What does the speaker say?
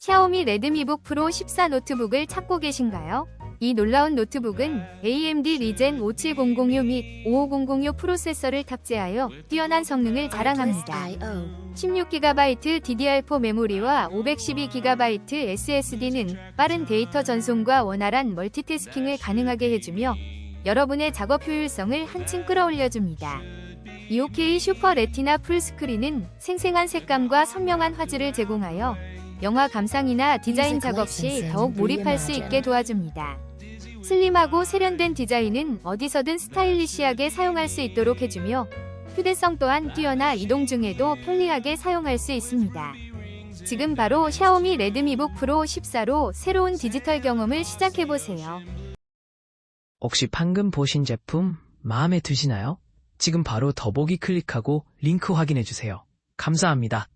샤오미 레드미북 프로 14 노트북을 찾고 계신가요? 이 놀라운 노트북은 AMD 리젠 5700U 및55006 프로세서를 탑재하여 뛰어난 성능을 자랑합니다. 16GB DDR4 메모리와 512GB SSD는 빠른 데이터 전송과 원활한 멀티태스킹을 가능하게 해주며 여러분의 작업 효율성을 한층 끌어올려줍니다. 2OK 슈퍼 레티나 풀스크린은 생생한 색감과 선명한 화질을 제공하여 영화 감상이나 디자인 작업 시 더욱 몰입할 수 있게 도와줍니다. 슬림하고 세련된 디자인은 어디서든 스타일리시하게 사용할 수 있도록 해주며 휴대성 또한 뛰어나 이동 중에도 편리하게 사용할 수 있습니다. 지금 바로 샤오미 레드미북 프로 14로 새로운 디지털 경험을 시작해보세요. 혹시 방금 보신 제품 마음에 드시나요? 지금 바로 더보기 클릭하고 링크 확인해주세요. 감사합니다.